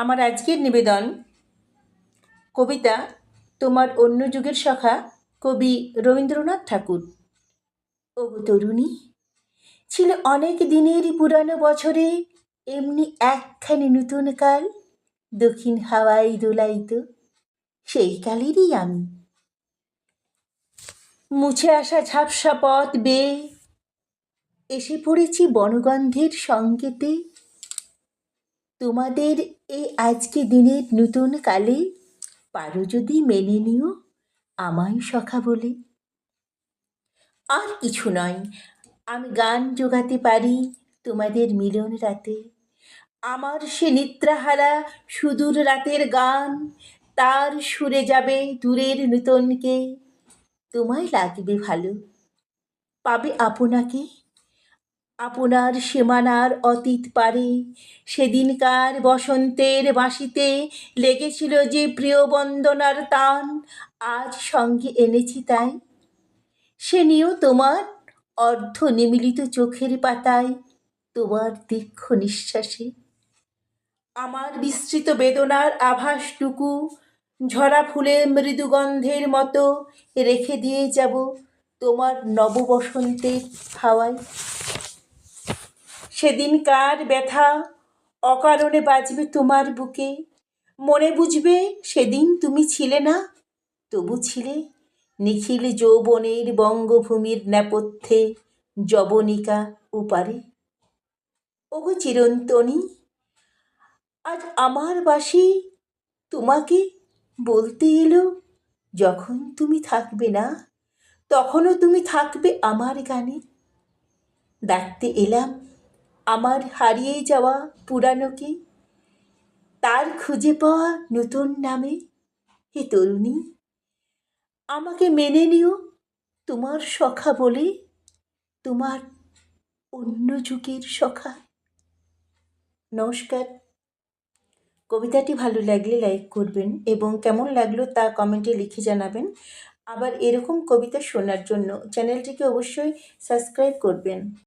আমার আজকের নিবেদন। কবিতা, তোমার অন্য যুগের সখা কবি রবীন্দ্রনাথ ঠাকুর। ও তরুণী, ছিল অনেক দিনের পুরানো বছরে, এমনি একখানি নতুন কাল, দক্ষিণ হাওয়াই দোলাইত সেই কালেরই আমি। মুছে আসা ঝাপসা পথ বেয়ে, এসে পড়েছি বনগন্ধের সংকেতে তোমাদের এই আজকে দিনের নতুন কালে পারো যদি মেনে নিও আমায় সখা বলে। আর কিছু নয়, আমি গান জোগাতে পারি তোমাদের মিলন রাতে। আমার সে নিদ্রাহারা সুদূর রাতের গান, তার সুরে যাবে দূরের নূতনকে। তোমায় লাগবে ভালো, পাবে আপনাকে আপনার সীমানার অতীত পারে। সেদিনকার বসন্তের বাঁশিতে লেগেছিল যে প্রিয় বন্দনার তান, আজ সঙ্গে এনেছি তাই। সে নিয়েও তোমার অর্ধ নিমিলিত চোখের পাতায়, তোমার দীর্ঘ নিঃশ্বাসে। আমার বিস্তৃত বেদনার আভাসটুকু ঝরা ফুলের মৃদুগন্ধের মতো রেখে দিয়ে যাব তোমার নববসন্তের হাওয়ায়। সেদিনকার ব্যথা অকারণে বাজবে তোমার বুকে। মনে বুঝবে সেদিন তুমি ছিলে না, তবু ছিলে নিখিল যৌবনের বঙ্গভূমির নেপথ্যে যবনিকা উপারে। ওগো চিরন্তনী, আজ আমার বাসি তোমাকে বলতে এলো যখন তুমি থাকবে না, তখনও তুমি থাকবে আমার গানে। ডাকতে এলাম আমার হারিয়ে যাওয়া পুরানোকে তার খুঁজে পাওয়া নতুন নামে? হে তরুণী, আমাকে মেনে নিও। তোমার সখা বলে তোমার অন্য যুগের সখা। নমস্কার। কবিতাটি ভালো লাগলে লাইক করবেন এবং কেমন লাগল তা কমেন্টে লিখে জানাবেন। আবার এরকম কবিতা শোনার জন্য চ্যানেলটিকে অবশ্যই সাবস্ক্রাইব করবেন।